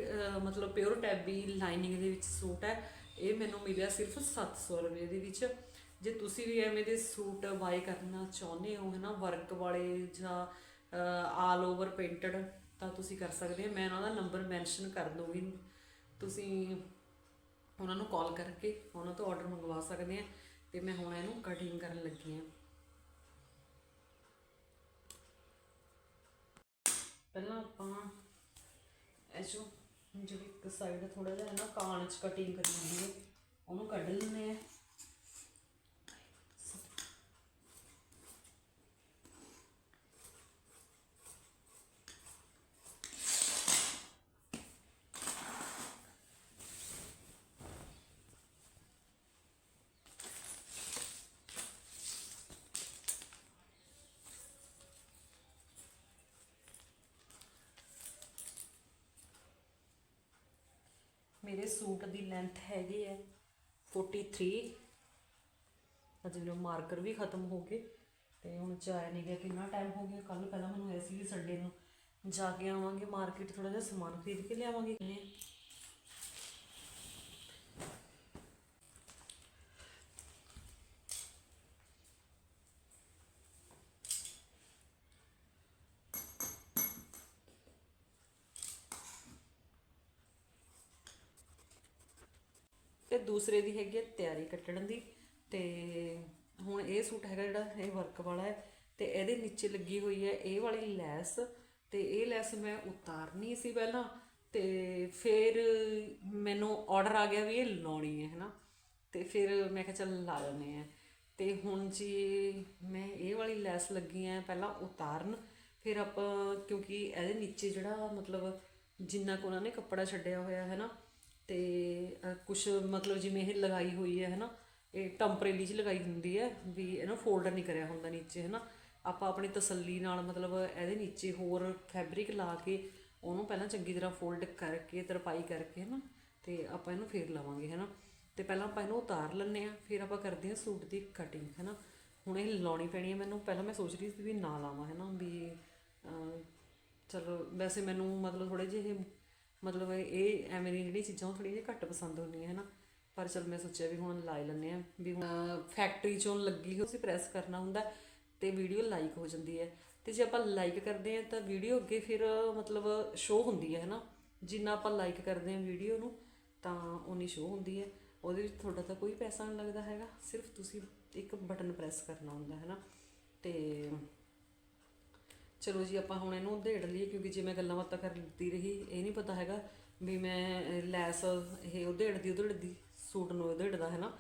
ਮਤਲਬ ਪਿਓਰ ਟੈਬੀ ਲਾਈਨਿੰਗ ਦੇ ਵਿੱਚ ਸੂਟ ਹੈ, ਇਹ ਮੈਨੂੰ ਮਿਲਿਆ ਸਿਰਫ 700 ਰੁਪਏ ਦੇ ਵਿੱਚ। ਜੇ ਤੁਸੀਂ ਵੀ ਐਵੇਂ ਦੇ ਸੂਟ ਬਾਈ ਕਰਨਾ ਚਾਹੁੰਦੇ ਹੋ, ਹੈਨਾ ਵਰਕ ਵਾਲੇ ਜਾਂ ਆਲ ਓਵਰ ਪੇਂਟਡ ਤਾਂ ਤੁਸੀਂ ਕਰ ਸਕਦੇ ਹੋ। ਮੈਂ ਉਹਨਾਂ ਦਾ ਨੰਬਰ ਮੈਂਸ਼ਨ ਕਰ ਦੂੰਗੀ ਤੁਸੀਂ ਉਹਨਾਂ ਨੂੰ ਕਾਲ ਕਰਕੇ ਉਹਨਾਂ ਤੋਂ ਆਰਡਰ ਮੰਗਵਾ ਸਕਦੇ ਆ ਤੇ ਮੈਂ ਹੁਣ ਇਹਨੂੰ ਕਟਿੰਗ ਕਰਨ ਲੱਗੀ ਆ ਪਹਿਲਾਂ ਆਪਾਂ ਇਹ ਜੋ ਜਿਹੜੀ ਇੱਕ ਸਾਈਡ ਥੋੜਾ ਜਿਹਾ ਨਾ ਕਾਣ ਚ ਕਟਿੰਗ ਕਰੀ ਹੁੰਦੀ ਹੈ, ਉਹਨੂੰ ਕੱਢ ਲੈਂਦੇ ਆ ਮੇਰੇ ਸੂਟ ਦੀ ਲੈਂਥ ਹੈਗੀ ਹੈ 43 ਅਜੇ ਮੇਰੇ ਮਾਰਕਰ ਵੀ ਖਤਮ ਹੋ ਗਏ ਤੇ ਹੁਣ ਚਾਹ ਨਹੀਂ ਗਿਆ, ਕਿੰਨਾ ਟਾਈਮ ਹੋ ਗਿਆ? ਕੱਲ ਪਹਿਲਾਂ ਮੈਨੂੰ ਐ ਸੀ ਵੀ ਸੰਡੇ ਨੂੰ ਜਾ ਕੇ ਆਵਾਂਗੇ ਮਾਰਕੀਟ ਥੋੜਾ ਜਿਹਾ ਸਮਾਨ ਖਰੀਦ ਕੇ ਲਿਆਵਾਂਗੇ। ਤੇ ਦੂਸਰੇ ਦੀ ਹੈਗੀ ਹੈ ਤਿਆਰੀ ਕੱਟਣ ਦੀ। ਤੇ ਹੁਣ ਇਹ ਸੂਟ ਹੈਗਾ ਜਿਹੜਾ ਇਹ ਵਰਕ ਵਾਲਾ ਹੈ ਤੇ ਇਹਦੇ ਨੀਚੇ ਲੱਗੀ ਹੋਈ ਹੈ ਇਹ ਵਾਲੀ ਲੈਸ ਤੇ ਇਹ ਲੈਸ ਮੈਂ ਉਤਾਰਨੀ ਸੀ ਪਹਿਲਾਂ ਤੇ ਫਿਰ ਮੈਨੂੰ ਆਰਡਰ ਆ ਗਿਆ ਵੀ ਇਹ ਲਾਉਣੀ ਹੈ, ਹਨਾ। ਤੇ ਫਿਰ ਮੈਂ ਕਿਹਾ ਚੱਲ ਲਾ ਲੈਂਦੇ ਆ ਤੇ ਹੁਣ ਜੀ ਮੈਂ ਇਹ ਵਾਲੀ ਲੈਸ ਲੱਗੀ ਆ ਪਹਿਲਾਂ ਉਤਾਰਨ, ਫਿਰ ਆਪਾਂ ਕਿਉਂਕਿ ਇਹਦੇ ਨੀਚੇ ਜਿਹੜਾ ਮਤਲਬ ਜਿੰਨਾ ਕੁ ਉਹਨਾਂ ਨੇ ਕੱਪੜਾ ਛੱਡਿਆ ਹੋਇਆ ਹੈ ਨਾ ਤੇ ਕੁਝ ਮਤਲਬ ਜਿਵੇਂ ਇਹ ਲਗਾਈ ਹੋਈ ਹੈ, ਹਨਾ, ਇਹ ਟੈਂਪਰੇਰੀ ਚ ਲਗਾਈ ਹੁੰਦੀ ਹੈ, ਵੀ ਇਹਨੂੰ ਫੋਲਡ ਨਹੀਂ ਕਰਿਆ ਹੁੰਦਾ ਨੀਚੇ, ਹਨਾ। ਆਪਾਂ ਆਪਣੀ ਤਸੱਲੀ ਨਾਲ ਮਤਲਬ ਇਹਦੇ ਨੀਚੇ ਹੋਰ ਫੈਬਰਿਕ ਲਾ ਕੇ ਉਹਨੂੰ ਪਹਿਲਾਂ ਚੰਗੀ ਤਰ੍ਹਾਂ ਫੋਲਡ ਕਰਕੇ, ਤਰਪਾਈ ਕਰਕੇ, ਹਨਾ, ਤੇ ਆਪਾਂ ਇਹਨੂੰ ਫੇਰ ਲਵਾਂਗੇ, ਹਨਾ। ਤੇ ਪਹਿਲਾਂ ਆਪਾਂ ਇਹਨੂੰ ਉਤਾਰ ਲੈਂਦੇ ਆ ਫਿਰ ਆਪਾਂ ਕਰਦੇ ਆ ਸੂਟ ਦੀ ਕਟਿੰਗ ਹਨਾ। ਹੁਣ ਇਹ ਲਾਉਣੀ ਪੈਣੀ ਹੈ ਮੈਨੂੰ, ਪਹਿਲਾਂ ਮੈਂ ਸੋਚ ਰਹੀ ਸੀ ਵੀ ਨਾ ਲਾਵਾਂ, ਹਨਾ, ਵੀ ਚਲੋ, ਵੈਸੇ ਮੈਨੂੰ ਮਤਲਬ ਥੋੜੇ ਜਿਹੇ ਮਤਲਬ ਇਹ ਐਵੇਂ ਦੀਆਂ ਜਿਹੜੀਆਂ ਚੀਜ਼ਾਂ ਉਹ ਥੋੜ੍ਹੀਆਂ ਜਿਹੀਆਂ ਘੱਟ ਪਸੰਦ ਹੁੰਦੀਆਂ ਹੈ ਨਾ ਪਰ ਚਲ ਮੈਂ ਸੋਚਿਆ ਵੀ ਹੁਣ ਲਾਈ ਲੈਂਦੇ ਆ ਵੀ ਹੁਣ ਫੈਕਟਰੀ ਚੋਂ ਲੱਗੀ ਹੋਈ ਸੀ ਪ੍ਰੈਸ ਕਰਨਾ ਹੁੰਦਾ ਤੇ ਵੀਡੀਓ ਲਾਈਕ ਹੋ ਜਾਂਦੀ ਹੈ। ਤੇ ਜੇ ਆਪਾਂ ਲਾਈਕ ਕਰਦੇ ਆ ਤਾਂ ਵੀਡੀਓ ਅੱਗੇ ਫਿਰ, ਮਤਲਬ ਸ਼ੋ ਹੁੰਦੀ ਹੈ ਨਾ ਜਿੰਨਾ ਆਪਾਂ ਲਾਈਕ ਕਰਦੇ ਆ ਵੀਡੀਓ ਨੂੰ, ਤਾਂ ਉਨੀ ਸ਼ੋ ਹੁੰਦੀ ਹੈ। ਉਹਦੇ ਵਿੱਚ ਤੁਹਾਡਾ ਤਾਂ ਕੋਈ ਪੈਸਾ ਨਹੀਂ ਲੱਗਦਾ ਹੈਗਾ, ਸਿਰਫ ਤੁਸੀਂ ਇੱਕ ਬਟਨ ਪ੍ਰੈਸ ਕਰਨਾ ਹੁੰਦਾ ਹੈ ਨਾ ਤੇ ਚਲੋ ਜੀ, ਆਪਾਂ ਹੁਣ ਇਹਨੂੰ ਉਧੇੜ ਲਈਏ, ਕਿਉਂਕਿ ਜੇ ਮੈਂ ਗੱਲਾਂ ਬਾਤਾਂ ਕਰਦੀ ਰਹੀ, ਇਹ ਨਹੀਂ ਪਤਾ ਹੈਗਾ ਵੀ ਮੈਂ ਲੈਸ ਇਹ ਉਧੇੜਦੀ ਉਧੇੜਦੀ, ਸੂਟ ਨੂੰ ਉਧੇੜਦਾ, ਹੈ ਨਾ?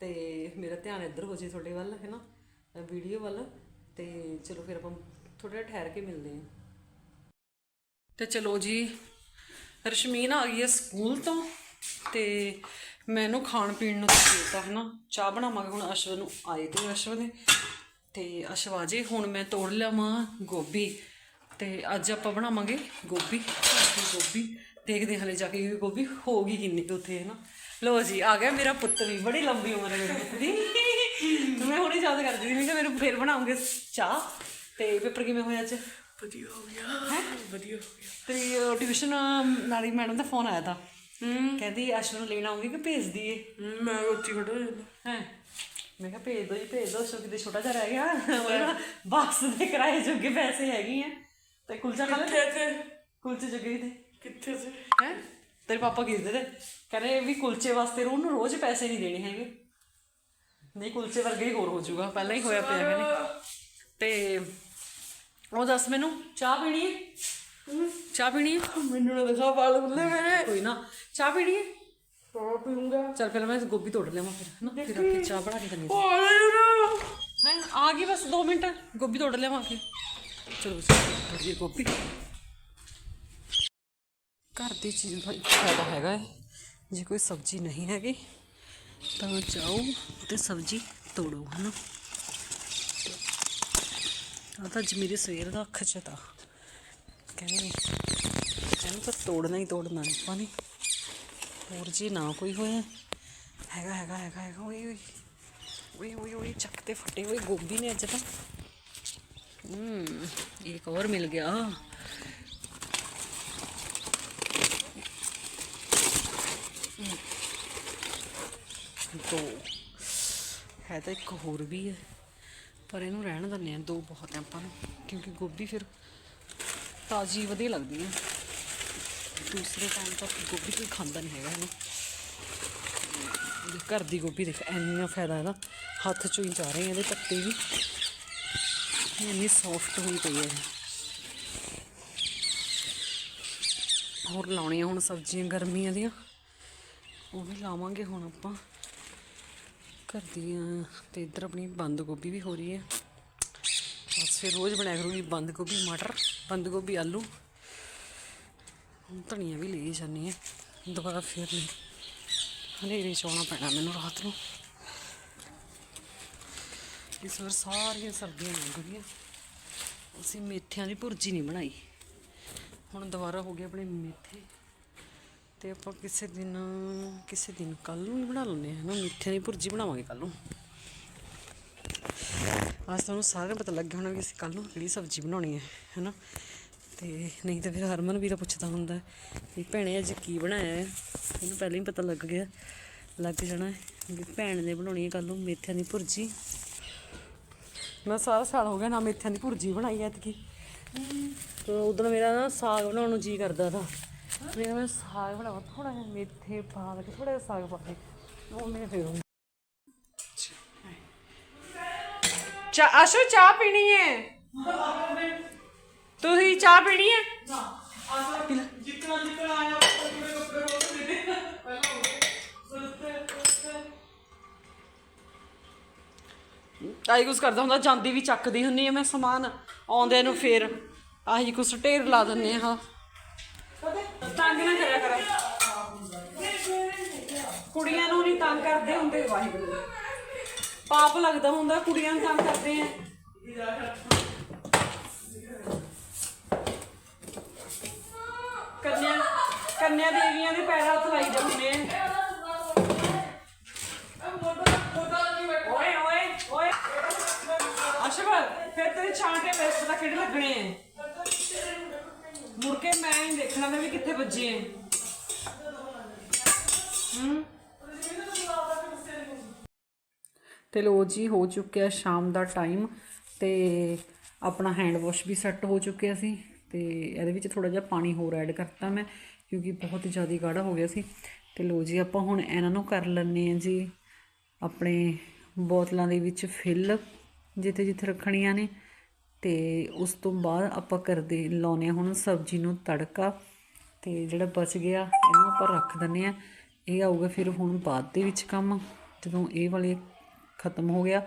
ਤੇ ਮੇਰਾ ਧਿਆਨ ਇੱਧਰ ਹੋ ਜੇ ਤੁਹਾਡੇ ਵੱਲ, ਹੈ ਨਾ? ਵੀਡੀਓ ਵੱਲ, ਤੇ ਚਲੋ ਫਿਰ ਆਪਾਂ ਥੋੜਾ ਜਿਹਾ ਠਹਿਰ ਕੇ ਮਿਲਦੇ ਹਾਂ। ਤੇ ਚਲੋ ਜੀ, ਰਸ਼ਮੀਨ ਆ ਗਈ ਹੈ ਸਕੂਲ ਤੋਂ, ਤੇ ਮੈਨੂੰ ਖਾਣ ਪੀਣ ਨੂੰ ਦਿੱਤਾ, ਹੈ ਨਾ? ਚਾਹ ਬਣਾਵਾਂਗੇ, ਹੁਣ ਅਸ਼ਵ ਨੂੰ ਆਏ ਤੇ ਅਸ਼ਵ ਨੇ। ਤੇ ਅਸ਼ਵ ਆ ਜੇ ਹੁਣ ਮੈਂ ਤੋੜ ਲਿਆਵਾਂ ਗੋਭੀ ਤੇ ਅੱਜ ਆਪਾਂ ਬਣਾਵਾਂਗੇ ਗੋਭੀ ਗੋਭੀ। ਦੇਖਦੇ ਹਾਂ ਹਲੇ ਜਾ ਕੇ ਗੋਭੀ ਹੋਗੀ ਕਿੰਨੀ ਕੁ ਉੱਥੇ ਹੈ ਨਾ ਲੋ ਜੀ ਆ ਗਿਆ ਮੇਰਾ ਪੁੱਤ ਵੀ ਬੜੀ ਲੰਬੀ ਉਮਰ ਹੈ ਮੇਰੇ ਪੁੱਤ ਦੀ। ਮੈਂ ਹੁਣੇ ਯਾਦ ਕਰਦੀ ਸੀ ਮੈਂ ਕਿਹਾ ਮੇਰੇ ਫੇਰ ਬਣਾਉਂਗੇ ਚਾਹ ਤੇ ਪੇਪਰ ਕਿਵੇਂ ਹੋਇਆ ਅੱਜ? ਵਧੀਆ ਹੋ ਗਿਆ ਵਧੀਆ ਹੋ ਗਿਆ। ਤੇ ਟਿਊਸ਼ਨ ਨਾਲੀ ਮੈਡਮ ਦਾ ਫੋਨ ਆਇਆ ਤਾਂ। ਕਹਿੰਦੀ ਅਸ਼ਵ ਨੂੰ ਲੈਣ ਆਉਂਗੀ ਕਿ ਭੇਜ ਦਈਏ? ਮੈਂ ਉੱਥੇ ਖੜਾ ਹੋ ਜਾਂਦਾ ਹੈ? ਮੈਂ ਕਿਹਾ ਭੇਜ ਦੋ ਜੀ ਭੇਜ ਦੋ ਸੋ ਕਿਤੇ ਛੋਟਾ ਜਿਹਾ ਰਹਿ ਗਿਆ। ਬਾਕਸ ਦੇ ਕਿਰਾਏ ਜੋਗੇ ਪੈਸੇ ਹੈਗੇ ਆ। ਤੇ ਕੁਲਚਾ ਖਾ ਲੈ ਕਿੱਥੇ ਤੇ ਕੁਲਚੇ ਜੋਗੇ ਤੇ। ਕਿੱਥੇ ਤੇ ਹੈ? ਤੇਰੇ ਪਾਪਾ ਕਹਿੰਦੇ ਤੇ। ਕਹਿੰਦੇ ਵੀ ਕੁਲਚੇ ਵਾਸਤੇ ਉਹਨੂੰ ਰੋਜ਼ ਪੈਸੇ ਨਹੀਂ ਦੇਣੇ ਹੈਗੇ। ਨਹੀਂ ਕੁਲਚੇ ਵਰਗੇ ਹੀ ਹੋਰ ਹੋ ਜਾਊਗਾ। ਪਹਿਲਾਂ ਹੀ ਹੋਇਆ ਪਿਆ ਕਹਿੰਦੇ ਤੇ ਉਹ ਦੱਸ ਮੈਨੂੰ ਚਾਹ ਪੀਣੀ ਹੈ? ਚਾਹ ਪੀਣੀ ਹੈ? ਮੈਨੂੰ ਨਾ ਦਿਖਾ ਵਾਲ ਬੁੱਲੇ ਮੇਰੇ। ਕੋਈ ਨਾ। ਚਾਹ ਪੀਣੀ ਹੈ? ਪੀਉਂਗਾ ਚੱਲ ਪਹਿਲਾਂ ਮੈਂ ਗੋਭੀ ਤੋੜ ਲਿਆਵਾਂ ਫਿਰ ਹਨਾ? ਫਿਰ ਆਪੇ ਚਾਹ ਬਣਾ ਕੇ ਕਰਨੀ ਪਾਲ ਹੈ ਆ ਗਈ ਬਸ 2 ਮਿੰਟ ਗੋਭੀ ਤੋੜ ਲਿਆਵਾਂ ਫਿਰ। ਚਲੋ ਤੋੜੀਏ ਗੋਭੀ। ਘਰ ਦੀ ਚੀਜ਼ ਦਾ ਇੱਕ ਫਾਇਦਾ ਹੈਗਾ ਹੈ। ਜੇ ਕੋਈ ਸਬਜ਼ੀ ਨਹੀਂ ਹੈਗੀ ਤਾਂ ਜਾਓ ਤੇ ਸਬਜ਼ੀ ਤੋੜੋ ਹਨਾ? ਆ ਤਾਂ ਅੱਜ ਮੇਰੇ ਸਵੇਰ ਦਾ ਅੱਖ ਚ ਤਾਂ। ਕਹਿੰਦੇ ਇਹਨੂੰ ਤਾਂ ਤੋੜਨਾ ਹੀ ਤੋੜਨਾ ਆਪਾਂ ਨੇ ਹੋਰ ਜੀ ਨਾ ਕੋਈ ਹੋਇਆ ਹੈਗਾ ਹੈਗਾ ਹੈਗਾ ਹੈਗਾ, ਓਏ ਓਏ ਓਏ ਓਏ ਓਏ, ਚੱਕ ਤੇ ਫਟੇ ਹੋਏ, ਗੋਭੀ ਨੇ ਅੱਜ ਤਾਂ। ਹੂੰ, ਇੱਕ ਹੋਰ ਮਿਲ ਗਿਆ। ਦੋ। ਹੈ ਤਾਂ ਇੱਕ ਹੋਰ ਵੀ ਹੈ, ਪਰ ਇਹਨੂੰ ਰਹਿਣ ਦਿੰਦੇ ਆ ਦੋ ਬਹੁਤ ਹੈ ਆਪਾਂ ਨੂੰ, ਕਿਉਂਕਿ ਗੋਭੀ ਫਿਰ ਤਾਜ਼ੀ ਵਧੀਆ ਲੱਗਦੀ ਹੈ। ਦੂਸਰੇ ਟਾਈਮ ਤਾਂ ਗੋਭੀ ਕੋਈ ਖਾਂਦਾ ਨਹੀਂ ਹੈਗਾ ਇਹਨੂੰ। ਘਰ ਦੀ ਗੋਭੀ ਦੇਖ, ਇੰਨਾ ਫਾਇਦਾ ਹੈ ਨਾ ਹੱਥ ਚੋਂ ਹੀ ਜਾ ਰਹੇ ਆ ਇਹਦੇ ਪੱਤੇ ਵੀ। ਇੰਨੀ ਸੌਫਟ ਹੋਈ ਪਈ ਹੈ ਹੋਰ ਲਾਉਣੀਆਂ ਹੁਣ ਸਬਜ਼ੀਆਂ ਗਰਮੀਆਂ ਦੀਆਂ। ਉਹ ਵੀ ਲਾਵਾਂਗੇ ਹੁਣ ਆਪਾਂ। ਘਰ ਦੀਆਂ ਤੇ ਇੱਧਰ ਆਪਣੀ ਬੰਦ ਗੋਭੀ ਵੀ ਹੋ ਰਹੀ ਹੈ। ਬਸ ਫਿਰ ਰੋਜ਼ ਬਣਾਇਆ ਕਰੂਗੀ ਬੰਦ ਗੋਭੀ, ਮਟਰ, ਬੰਦ ਗੋਭੀ, ਆਲੂ। ਧਨੀਆ ਵੀ ਲਈ ਜਾਂਦੀ ਹੈ। ਦੁਬਾਰਾ ਫਿਰ ਨਹੀਂ ਹਨੇਰੇ ਚ ਆਉਣਾ ਪੈਣਾ ਮੈਨੂੰ ਰਾਤ ਨੂੰ। ਇਸ ਵਾਰ ਸਾਰੀਆਂ ਸਬਜ਼ੀਆਂ ਲੰਘ ਗਈਆਂ ਅਸੀਂ ਮੇਥਿਆਂ ਦੀ ਭੁਰਜੀ ਨਹੀਂ ਬਣਾਈ। ਹੁਣ ਦੁਬਾਰਾ ਹੋ ਗਏ ਆਪਣੇ ਮੇਥੇ। ਤੇ ਆਪਾਂ ਕਿਸੇ ਦਿਨ ਕਿਸੇ ਦਿਨ ਕੱਲ ਨੂੰ ਹੀ ਬਣਾ ਲੈਂਦੇ ਹਾਂ ਨਾ? ਮੇਥਿਆਂ ਦੀ ਭੁਰਜੀ ਬਣਾਵਾਂਗੇ ਕੱਲ ਨੂੰ। ਅੱਜ ਤੁਹਾਨੂੰ ਸਾਰਿਆਂ ਨੂੰ ਪਤਾ ਲੱਗਿਆ ਹੋਣਾ ਵੀ ਅਸੀਂ ਕੱਲ ਨੂੰ ਕਿਹੜੀ ਸਬਜ਼ੀ ਬਣਾਉਣੀ ਹੈ ਹੈਨਾ ਤੇ ਨਹੀਂ ਤਾਂ ਫਿਰ ਹਰਮਨ ਵੀਰਾ ਪੁੱਛਦਾ ਹੁੰਦਾ ਵੀ ਭੈਣੇ ਅੱਜ ਕੀ ਬਣਾਇਆ ਹੈ? ਇਹਨੂੰ ਪਹਿਲਾਂ ਹੀ ਪਤਾ ਲੱਗ ਗਿਆ, ਲੱਗ ਜਾਣਾ ਵੀ ਭੈਣ ਨੇ ਬਣਾਉਣੀ ਹੈ ਕੱਲ ਨੂੰ ਮੇਥਿਆਂ ਦੀ ਭੁਰਜੀ। ਮੈਂ ਸਾਰਾ ਸਾਲ ਹੋ ਗਿਆ ਨਾ ਮੇਥਿਆਂ ਦੀ ਭੁਰਜੀ ਬਣਾਈ ਐਤਕੀ। ਤੇ ਉਦੋਂ ਮੇਰਾ ਨਾ ਸਾਗ ਬਣਾਉਣ ਨੂੰ ਜੀ ਕਰਦਾ ਤਾ। ਮੇਰਾ ਮੈਂ ਸਾਗ ਬਣਾਵਾਂ ਥੋੜਾ ਜਿਹਾ ਮੇਥੇ ਪਾ ਕੇ ਥੋੜਾ ਜਿਹਾ ਸਾਗ ਪਾ ਕੇ, ਉਹ ਮੈਂ ਫਿਰ ਚਾ, ਆਸ਼ੋ, ਚਾਹ ਪੀਣੀ ਹੈ? ਤੁਸੀਂ ਚਾਹ ਪੀਣੀ ਹੈ? ਜਿੱਕਣਾ ਜਿੱਕਣਾ ਆਇਆ ਪੂਰੇ ਕੱਪੜੇ ਬੋਲ ਦੇ ਆਈ ਕੁਛ ਕਰਦਾ ਹੁੰਦਾ ਜਾਂਦੀ ਵੀ ਚੱਕਦੀ ਹੁੰਨੀ ਆ ਮੈਂ ਸਮਾਨ ਆਉਂਦੇ ਨੂੰ ਫੇਰ ਆਹੀ ਕੁਛ ਢੇਰ ਲਾ ਦਿੰਨੇ ਆ। ਤੰਗ ਨਾ ਕਰਿਆ ਕਰ। ਕੁੜੀਆਂ ਨੂੰ ਨਹੀਂ ਤੰਗ ਕਰਦੇ ਹੁੰਦੇ। ਵਾਹਿਗੁਰੂ। ਪਾਪ ਲੱਗਦਾ ਹੁੰਦਾ ਕੁੜੀਆਂ ਨੂੰ ਤੰਗ ਕਰਦੇ ਆ? ਕੰਨਿਆ ਦੇਵੀਆਂ ਦੇ ਪੈਰਾਂ ਹੱਥ ਲਾਈ ਜਾਂਦੇ ਆ। ਓਏ ਓਏ ਓਏ। ਅਸ਼ਵਰ, ਫਿਰ ਤੇਰੇ ਛਾਂਟੇ ਪੈਸੇ ਦਾ ਕਿਹੜੇ ਲੱਗਣੇ ਐ ਮੁੜ ਕੇ ਮੈਂ ਹੀ ਦੇਖਣਾ ਮੈਂ ਵੀ ਕਿੱਥੇ ਵੱਜੇ ਐ ਹੂੰ? ਤੇ ਲੋ ਜੀ, ਹੋ ਚੁੱਕਿਆ ਸ਼ਾਮ ਦਾ ਟਾਈਮ ਤੇ ਆਪਣਾ ਹੈਂਡ ਵਾਸ਼ ਵੀ ਸੈੱਟ ਹੋ ਚੁੱਕਿਆ ਸੀ ਤੇ ਇਹਦੇ ਵਿੱਚ ਥੋੜਾ ਜਿਹਾ ਪਾਣੀ ਹੋਰ ਐਡ ਕਰਤਾ ਮੈਂ। ਕਿਉਂਕਿ ਬਹੁਤ ਜ਼ਿਆਦਾ ਗਾੜਾ ਹੋ ਗਿਆ ਸੀ। ਤੇ ਲੋ ਜੀ, ਆਪਾਂ ਹੁਣ ਇਹਨਾਂ ਨੂੰ ਕਰ ਲੈਣੇ ਆ ਜੀ। ਆਪਣੇ ਬੋਤਲਾਂ ਦੇ ਵਿੱਚ ਫਿਲ ਜਿੱਥੇ ਜਿੱਥੇ ਰੱਖਣੀਆਂ ਨੇ। ਤੇ ਉਸ ਤੋਂ ਬਾਅਦ ਆਪਾਂ ਕਰਦੇ ਲਾਉਨੇ ਆ ਹੁਣ ਸਬਜ਼ੀ ਨੂੰ ਤੜਕਾ। ਤੇ ਜਿਹੜਾ ਬਚ ਗਿਆ, ਇਹਨੂੰ ਆਪਾਂ ਰੱਖ ਦਿੰਨੇ ਆ ਇਹ ਆਊਗਾ ਫਿਰ ਹੁਣ ਬਾਅਦ ਦੇ ਵਿੱਚ ਕੰਮ, ਜਦੋਂ ਇਹ ਵਾਲੇ ਖਤਮ ਹੋ ਗਿਆ।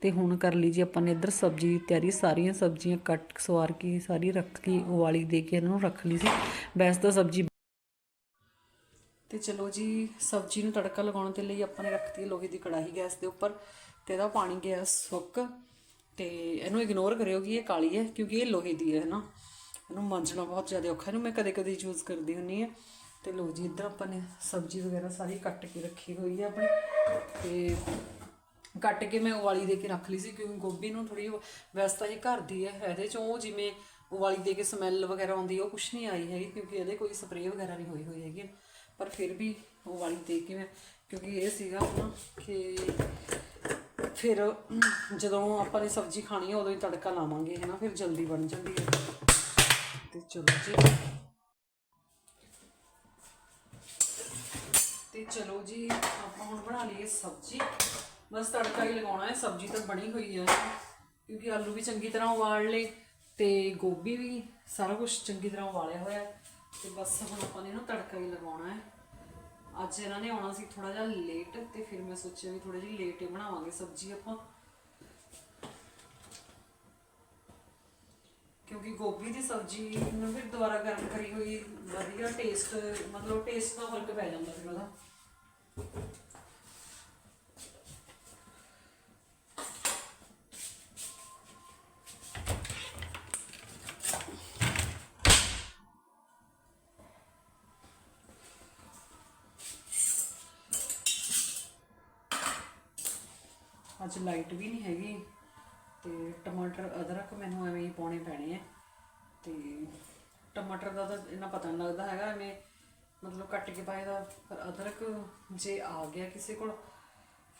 ਤੇ ਹੁਣ ਕਰ ਲਈ ਜੀ ਆਪਾਂ ਨੇ ਇੱਧਰ ਸਬਜ਼ੀ ਦੀ ਤਿਆਰੀ। ਸਾਰੀਆਂ ਸਬਜ਼ੀਆਂ ਕੱਟ, ਸਵਾਰ ਕੇ ਸਾਰੀ ਰੱਖ ਕੇ ਉਵਾਲੀ ਦੇ ਕੇ ਇਹਨਾਂ ਨੂੰ ਰੱਖ ਲਈ ਸੀ। ਵੈਸੇ ਤਾਂ ਸਬਜ਼ੀ ਤੇ ਚਲੋ ਜੀ, ਸਬਜ਼ੀ ਨੂੰ ਤੜਕਾ ਲਗਾਉਣ ਦੇ ਲਈ ਆਪਾਂ ਨੇ ਰੱਖਤੀ ਹੈ ਲੋਹੇ ਦੀ ਕੜਾਹੀ ਗੈਸ ਦੇ ਉੱਪਰ ਤੇ ਇਹਦਾ ਪਾਣੀ ਗਿਆ ਸੁੱਕ ਤੇ ਇਹਨੂੰ ਇਗਨੋਰ ਕਰਿਓ ਕਿ ਇਹ ਕਾਲੀ ਹੈ ਕਿਉਂਕਿ ਇਹ ਲੋਹੇ ਦੀ ਹੈ ਨਾ ਇਹਨੂੰ ਮਾਂਜਣਾ ਬਹੁਤ ਜ਼ਿਆਦਾ ਔਖਾ ਇਹਨੂੰ ਮੈਂ ਕਦੇ ਕਦੇ ਯੂਜ਼ ਕਰਦੀ ਹੁੰਨੀ ਆ ਤੇ ਲੋ ਜੀ, ਇੱਧਰ ਆਪਾਂ ਨੇ ਸਬਜ਼ੀ ਵਗੈਰਾ ਸਾਰੀ ਕੱਟ ਕੇ ਰੱਖੀ ਹੋਈ ਹੈ ਆਪਣੀ। ਤੇ ਕੱਟ ਕੇ ਮੈਂ ਉਵਾਲੀ ਦੇ ਕੇ ਰੱਖ ਲਈ ਸੀ ਕਿਉਂਕਿ ਗੋਭੀ ਨੂੰ ਥੋੜੀ ਵੈਸੇ ਤਾਂ ਇਹ ਘਰ ਦੀ ਹੈ, ਇਹਦੇ ਚੋਂ ਜਿਵੇਂ ਉਵਾਲੀ ਦੇ ਕੇ ਸਮੈਲ ਵਗੈਰਾ ਆਉਂਦੀ ਉਹ ਕੁਛ ਨਹੀਂ ਆਈ ਹੈਗੀ ਕਿਉਂਕਿ ਇਹਦੇ ਕੋਈ ਸਪਰੇਅ ਵਗੈਰਾ ਨਹੀਂ ਹੋਈ ਹੋਈ ਹੈਗੀ। ਪਰ ਫਿਰ ਵੀ ਉਵਾਲੀ ਦੇ ਕੇ ਮੈਂ, ਕਿਉਂਕਿ ਇਹ ਸੀਗਾ ਨਾ ਕਿ ਫਿਰ ਜਦੋਂ ਆਪਾਂ ਨੇ ਸਬਜ਼ੀ ਖਾਣੀ ਹੈ ਉਦੋਂ ਹੀ ਤੜਕਾ ਲਾਵਾਂਗੇ ਹੈ ਨਾ ਫਿਰ ਜਲਦੀ ਬਣ ਜਾਂਦੀ ਹੈ ਤੇ ਚਲੋ ਜੀ। ਤੇ ਚਲੋ ਜੀ, ਆਪਾਂ ਹੁਣ ਬਣਾ ਲਈਏ ਸਬਜ਼ੀ। ਬਸ ਤੜਕਾ ਹੀ ਲਗਾਉਣਾ ਹੈ, ਸਬਜ਼ੀ ਤਾਂ ਬਣੀ ਹੋਈ ਹੈ ਕਿਉਂਕਿ ਆਲੂ ਵੀ ਚੰਗੀ ਤਰ੍ਹਾਂ ਉਬਾਲ ਲਏ ਤੇ ਗੋਭੀ ਵੀ ਸਾਰਾ ਕੁਝ ਚੰਗੀ ਤਰ੍ਹਾਂ ਉਬਾਲਿਆ ਹੋਇਆ ਤੇ ਬਸ ਹੁਣ ਆਪਾਂ ਨੇ ਇਹਨੂੰ ਤੜਕਾ ਹੀ ਲਗਾਉਣਾ ਹੈ। ਅੱਜ ਇਹਨਾਂ ਨੇ ਆਉਣਾ ਸੀ ਥੋੜਾ ਜਿਹਾ ਲੇਟ ਤੇ ਫਿਰ ਮੈਂ ਸੋਚਿਆ ਵੀ ਥੋੜਾ ਜਿਹਾ ਲੇਟ ਹੀ ਬਣਾਵਾਂਗੇ ਸਬਜ਼ੀ ਆਪਾਂ। ਕਿਉਂਕਿ ਗੋਭੀ ਦੀ ਸਬਜ਼ੀ ਨੂੰ ਫਿਰ ਦੁਬਾਰਾ ਗਰਮ ਕਰੀ ਹੋਈ ਵਧੀਆ ਟੇਸਟ ਮਤਲਬ ਟੇਸਟ ਦਾ ਫ਼ਰਕ ਪੈ ਜਾਂਦਾ ਫਿਰ ਉਹਦਾ। ਅੱਜ ਲਾਈਟ ਵੀ ਨਹੀਂ ਹੈਗੀ ਤੇ ਟਮਾਟਰ ਅਦਰਕ ਮੈਨੂੰ ਐਵੇਂ ਹੀ ਪਾਉਣੇ ਪੈਣੇ ਆ ਤੇ ਟਮਾਟਰ ਦਾ ਤਾਂ ਇੰਨਾ ਪਤਾ ਨਹੀਂ ਲੱਗਦਾ ਹੈਗਾ, ਐਵੇਂ ਮਤਲਬ ਕੱਟ ਕੇ ਪਾਏ ਦਾ, ਪਰ ਅਦਰਕ ਜੇ ਆ ਗਿਆ ਕਿਸੇ ਕੋਲ,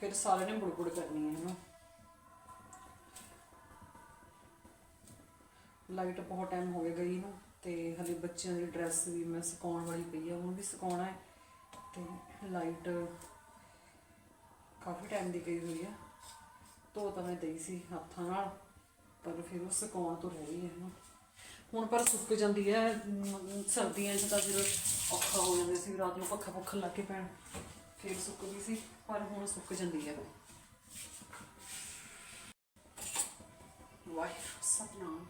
ਫਿਰ ਸਾਰਿਆਂ ਨੇ ਬੁੜਬੁੜ ਕਰਨੀ ਹੈ ਇਹਨੂੰ। ਲਾਈਟ ਬਹੁਤ ਟਾਈਮ ਹੋ ਗਿਆ ਗਈ ਨੂੰ ਤੇ ਹਲੇ ਬੱਚਿਆਂ ਦੀ ਡਰੈਸ ਵੀ ਮੈਂ ਸੁਕਾਉਣ ਵਾਲੀ ਪਈ ਆ ਉਹਨੂੰ ਵੀ ਸੁਕਾਉਣਾ ਹੈ ਤੇ ਲਾਈਟ ਕਾਫੀ ਟਾਈਮ ਦੀ ਗਈ ਹੋਈ ਆ। ਧੋ ਤਾਂ ਮੈਂ ਦਈ ਸੀ ਹੱਥਾਂ ਨਾਲ ਪਰ ਫਿਰ ਉਹ ਸੁਕਾਉਣ ਤੋਂ ਰਹਿ ਗਈ ਹੈ ਨਾ। ਹੁਣ ਪਰ ਸੁੱਕ ਜਾਂਦੀ ਹੈ ਅਮ, ਸਰਦੀਆਂ 'ਚ ਤਾਂ ਫਿਰ ਔਖਾ ਹੋ ਜਾਂਦਾ ਸੀ ਰਾਤ ਨੂੰ ਪੱਖਾ ਪੁੱਖਾ ਲਾ ਕੇ ਪੈਣ ਫਿਰ ਸੁੱਕਦੀ ਸੀ ਪਰ ਹੁਣ ਸੁੱਕ ਜਾਂਦੀ ਹੈ। ਵਾਹਿਗੁਰੂ ਸਤਨਾਮ।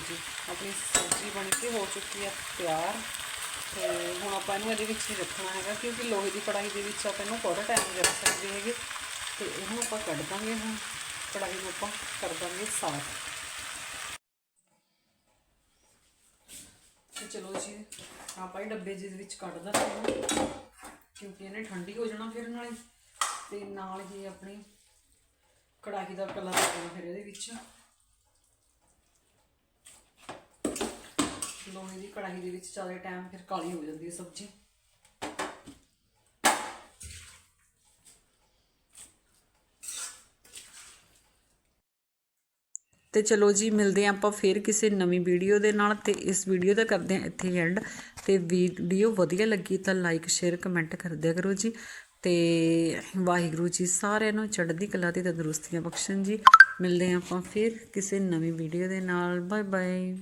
ਚਲੋ ਆਪਣੀ ਸਬਜ਼ੀ ਬਣ ਕੇ ਹੋ ਚੁੱਕੀ ਹੈ ਤਿਆਰ। ਤੇ ਹੁਣ ਆਪਾਂ ਇਹਨੂੰ ਇਹਦੇ ਵਿੱਚ ਹੀ ਰੱਖਣਾ ਹੈਗਾ, ਕਿਉਂਕਿ ਲੋਹੇ ਦੀ ਕੜਾਹੀ ਦੇ ਵਿੱਚ ਆਪਾਂ ਇਹਨੂੰ ਥੋੜਾ ਟਾਈਮ ਰੱਖ ਸਕਦੇ ਹੈਗੇ। ਤੇ ਇਹਨੂੰ ਆਪਾਂ ਕੱਢ ਦਾਂਗੇ ਹੁਣ। ਕੜਾਈ ਨੂੰ ਆਪਾਂ ਕਰ ਦਾਂਗੇ ਸਾਫ਼। ਤੇ ਚਲੋ ਜੀ, ਆਪਾਂ ਇਹ ਡੱਬੇ ਜਿਹਦੇ ਵਿੱਚ ਕੱਢ ਦਾਂਗੇ ਕਿਉਂਕਿ ਇਹਨੇ ਠੰਡੀ ਹੋ ਜਾਣਾ ਫਿਰ ਨਾਲੇ। ਤੇ ਨਾਲ ਹੀ ਆਪਣੀ ਕੜਾਹੀ ਦਾ ਕਲਰ ਆ ਜਾਣਾ ਫਿਰ ਇਹਦੇ ਵਿੱਚ। ਲੋਹੇ ਦੀ ਕੜਾਹੀ ਦੇ ਵਿੱਚ ਜ਼ਿਆਦਾ ਟਾਈਮ ਫਿਰ ਕਾਲੀ ਹੋ ਜਾਂਦੀ ਹੈ ਸਬਜ਼ੀ। ਤੇ ਚਲੋ ਜੀ, ਮਿਲਦੇ ਹਾਂ ਆਪਾਂ ਫੇਰ ਕਿਸੇ ਨਵੀਂ ਵੀਡੀਓ ਦੇ ਨਾਲ ਤੇ ਇਸ ਵੀਡੀਓ ਦਾ ਕਰਦੇ ਹਾਂ ਇੱਥੇ ਐਂਡ ਤੇ ਵੀਡੀਓ ਵਧੀਆ ਲੱਗੀ ਤਾਂ ਲਾਈਕ ਸ਼ੇਅਰ ਕਮੈਂਟ ਕਰ ਦਿਆ ਕਰੋ ਜੀ। ਤੇ ਵਾਹਿਗੁਰੂ ਜੀ ਸਾਰਿਆਂ ਨੂੰ ਚੜ੍ਹਦੀ ਕਲਾ ਤੇ ਤੰਦਰੁਸਤੀਆਂ ਬਖਸ਼ਣ ਜੀ। ਮਿਲਦੇ ਹਾਂ ਆਪਾਂ ਫੇਰ ਕਿਸੇ ਨਵੀਂ ਵੀਡੀਓ ਦੇ ਨਾਲ। Bye bye